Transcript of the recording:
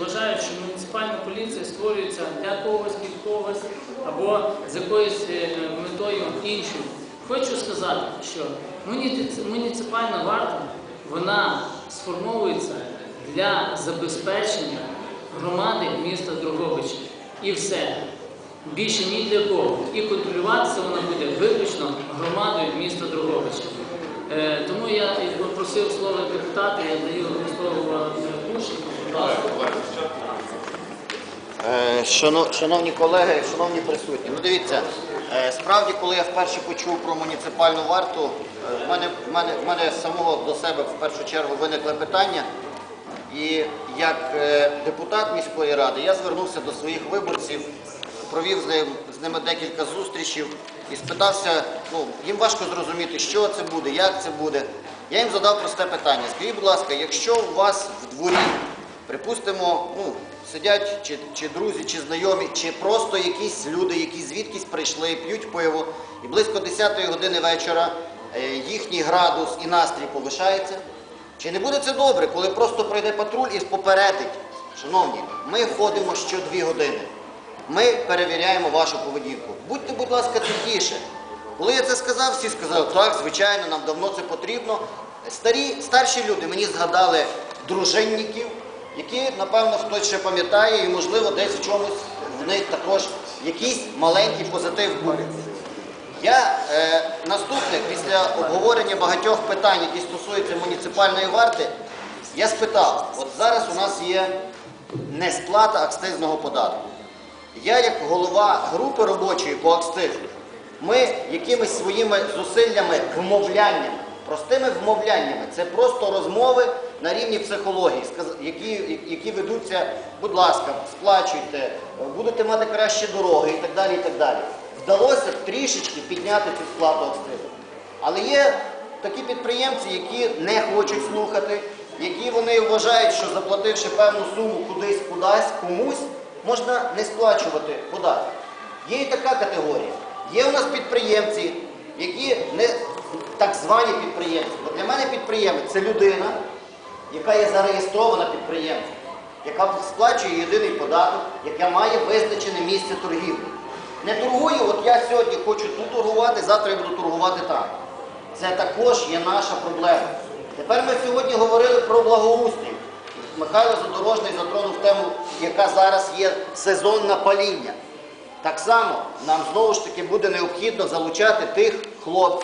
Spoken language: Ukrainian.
вважають, що муніципальна поліція створюється для когось під когось або з якоюсь е, метою іншою. Хочу сказати, що муніципальна варта вона сформовується для забезпечення громади міста Дрогобича. І все. Більше ні для кого. І контролюватися вона буде виключно громадою міста Дрогобича. Е, тому я попросив слово депутата, я даю слово е, Кушику. Будь ласка. Е, шано- Шановні колеги, шановні присутні, ну дивіться, е, справді, коли я вперше почув про муніципальну варту, е, в мене, в мене, в мене самого до себе в першу чергу виникли питання. І як е, депутат міської ради я звернувся до своїх виборців, провів з, ним, з ними декілька зустрічей і спитався, ну, їм важко зрозуміти, що це буде, як це буде. Я їм задав просте питання. Скажіть, будь ласка, якщо у вас в дворі, припустимо, ну, сидять чи, чи друзі, чи знайомі, чи просто якісь люди, які звідкись прийшли, п'ють пиво, і близько 10-ї години вечора е, їхній градус і настрій повишається, чи не буде це добре, коли просто пройде патруль і попередить, шановні, ми ходимо що дві години. Ми перевіряємо вашу поведінку. Будьте, будь ласка, тихіше. Коли я це сказав, всі сказали, так, звичайно, нам давно це потрібно. Старі, старші люди мені згадали дружинників, які, напевно, хтось ще пам'ятає, і, можливо, десь в чомусь в них також якийсь маленький позитив буде. Я е, наступне, після обговорення багатьох питань, які стосуються муніципальної варти, я спитав, от зараз у нас є несплата акцизного податку. Я, як голова групи робочої по акцизу, ми якимись своїми зусиллями, вмовляннями, простими вмовляннями, це просто розмови на рівні психології, які, які ведуться, будь ласка, сплачуйте, будете мати кращі дороги і так далі. і так далі. Вдалося трішечки підняти цю сплату акцизу. Але є такі підприємці, які не хочуть слухати, які вони вважають, що заплативши певну суму кудись, кудись, комусь, можна не сплачувати податки. Є і така категорія. Є у нас підприємці, які не так звані підприємці. Бо для мене підприємець це людина, яка є зареєстрована підприємцем, яка сплачує єдиний податок, яка має визначене місце торгівлі. Не торгую, от я сьогодні хочу тут торгувати, завтра я буду торгувати там. Це також є наша проблема. Тепер ми сьогодні говорили про благоустрій. Михайло Задорожний затронув тему, яка зараз є сезонне паління. Так само нам знову ж таки буде необхідно залучати тих хлопців.